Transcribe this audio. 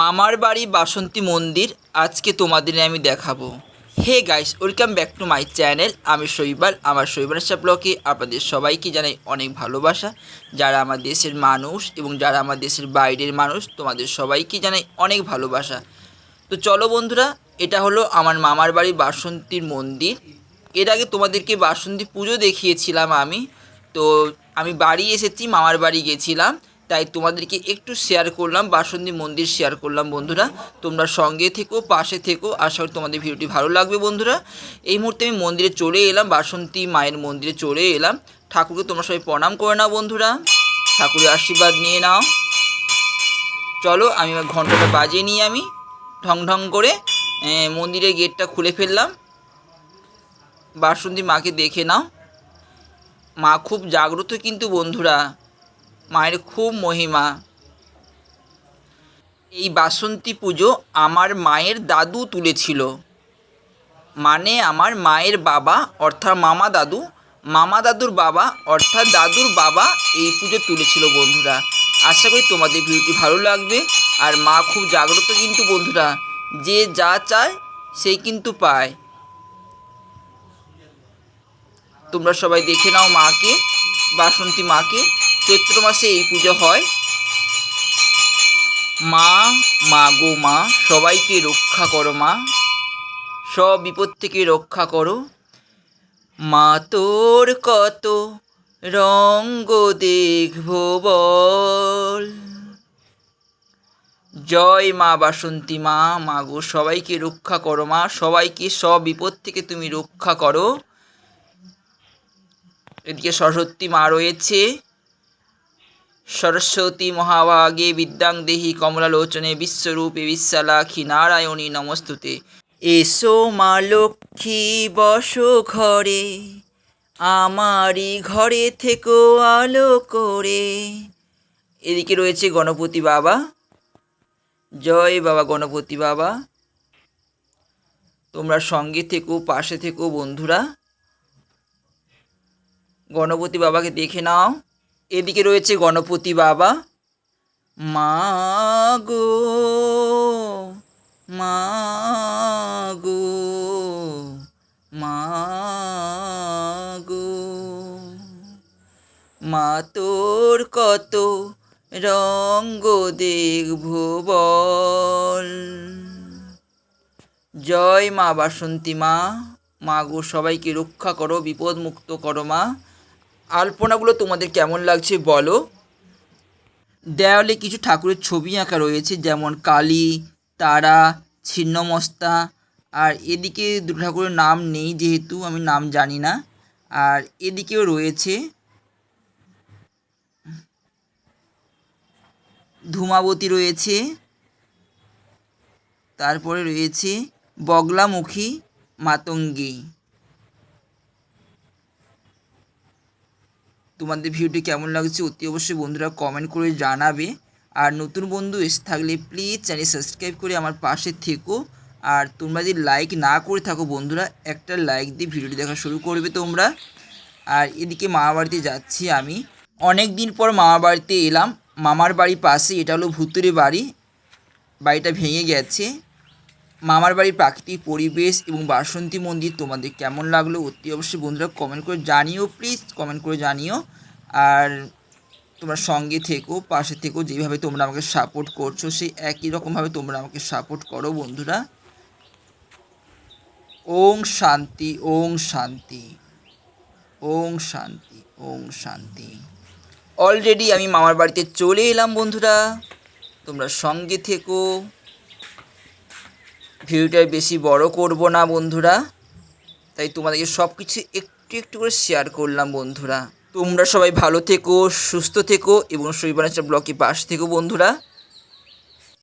মামার বাড়ি বাসন্তী মন্দির, আজকে তোমাদের আমি দেখাবো। Hey guys welcome back to my channel আমি শৈবাল, আমার শৈবাল ব্লকে আপনাদের সবাইকে জানাই অনেক ভালোবাসা। যারা আমার দেশের মানুষ এবং যারা আমার দেশের বাইরের মানুষ, তোমাদের সবাইকে জানাই অনেক ভালোবাসা। তো চলো বন্ধুরা, এটা হলো আমার মামার বাড়ি বাসন্তীর মন্দির। এর আগে তোমাদেরকে বাসন্তী পুজো দেখিয়েছিলাম আমি। তো আমি বাড়ি এসেছি, মামার বাড়ি গেছিলাম। তাই তোমাদেরকে একটু শেয়ার করলাম, বাসন্তী মন্দির শেয়ার করলাম বন্ধুরা। তোমরা সঙ্গে থেকো, পাশে থেকো, আশা করি তোমাদের ভিডিওটি ভালো লাগবে বন্ধুরা। এই মুহূর্তে আমি মন্দিরে চলে এলাম, বাসন্তী মায়ের মন্দিরে চলে এলাম। ঠাকুরকে তোমরা সবাই প্রণাম করে নাও বন্ধুরা। ঠাকুরের আশীর্বাদ নিয়ে নাও। চলো, আমি আমার ঘন্টাটা বাজিয়ে নিই আমি। ঢং ঢং করে মন্দিরের গেটটা খুলে ফেললাম। বাসন্তী মাকে দেখে নাও। মা খুব জাগ্রত কিন্তু বন্ধুরা। মায়ের খুব মহিমা। এই বাসন্তী পুজো আমার মায়ের দাদু তুলেছিল। মানে আমার মায়ের বাবা, অর্থাৎ মামা দাদু, মামা দাদুর বাবা, অর্থাৎ দাদুর বাবা এই পুজো তুলেছিল বন্ধুরা। আশা করি তোমাদের ভিডিওটি ভালো লাগবে। আর মা খুব জাগ্রত কিন্তু বন্ধুরা, যে যা চায় সেই কিন্তু পায়। তোমরা সবাই দেখে নাও মাকে, বাসন্তী মাকে। চৈত্র মাসে এই পুজো হয়। মা মা গো মা, সবাইকে রক্ষা করো মা। সব বিপদ থেকে রক্ষা করো। মা, তোর কত রঙ্গ দেখব বল। জয় মা বাসন্তী মা মা গো, সবাইকে রক্ষা করো মা। সবাইকে সব বিপদ থেকে তুমি রক্ষা করো। এদিকে সরস্বতী মা রয়েছে। সরস্বতী মহাভাগে বিদ্যাং দেহি কমলালোচনে বিশ্বরূপে বিশ্বালাক্ষী নারায়ণী নমস্তুতে। এসো মা লক্ষ্মী, বসো ঘরে, আমারই ঘরে থেকো আলো করে। এদিকে রয়েছে গণপতি বাবা। জয় বাবা গণপতি বাবা। তোমরা সঙ্গে থেকো, পাশে থেকো বন্ধুরা। গণপতি বাবাকে দেখে নাও। এদিকে রয়েছে গণপতি বাবা। মা গো মা গো মা গো। মা তোর কত রঙ্গ দেখব বল। জয় মা বাসন্তী মা। মা গো, সবাইকে রক্ষা করো বিপদ মুক্ত করো মা। আলপনাগুলো তোমাদের কেমন লাগছে বলো? দেওয়ালে কিছু ঠাকুরের ছবি আঁকা রয়েছে, যেমন কালী, তারা, ছিন্নমস্তা, আর এদিকে দুটো ঠাকুরের নাম নেই যেহেতু, আমি নাম জানি না। আর এদিকেও রয়েছে ধূমাবতী রয়েছে, তারপরে রয়েছে বগলামুখী, মাতঙ্গী। তোমাদের ভিডিওটি কেমন লাগছে অতি অবশ্যই বন্ধুরা কমেন্ট করে জানাবে। আর নতুন বন্ধু এসে থাকলে প্লিজ চ্যানেল সাবস্ক্রাইব করে আমার পাশে থেকো। আর তোমরা যদি লাইক না করে থাকো বন্ধুরা, একটা লাইক দিয়ে ভিডিওটি দেখা শুরু করবে তোমরা। আর এদিকে মামা বাড়িতে যাচ্ছি আমি। অনেক দিন পর মামা বাড়িতে এলাম। মামার বাড়ির পাশে, এটা হলো ভুতুরে বাড়ি। বাড়িটা ভেঙে গেছে। মামার বাড়ির প্রাকৃতিক পরিবেশ এবং বাসন্তী মন্দির তোমাদের কেমন লাগল অতি অবশ্যই বন্ধুরা কমেন্ট করে জানিও প্লিজ কমেন্ট করে জানিও। আর তোমরা সঙ্গে থেকো, পাশে থেকো, যেভাবে তোমরা আমাকে সাপোর্ট করছ, সেই একই রকমভাবে তোমরা আমাকে সাপোর্ট করো বন্ধুরা। ওং শান্তি ওং শান্তি ওং শান্তি ওং শান্তি। অলরেডি আমি মামার বাড়িতে চলে এলাম বন্ধুরা। তোমরা সঙ্গে থেকো। ভিডিওটা বেশি বড় করব না, বন্ধুরা। তাই তোমাদেরকে সব কিছু একটু একটু করে শেয়ার করলাম, বন্ধুরা। তোমরা সবাই ভালো থেকো, সুস্থ থেকো, এবং শৈবানাচার ব্লকে পাশ থেকো, বন্ধুরা।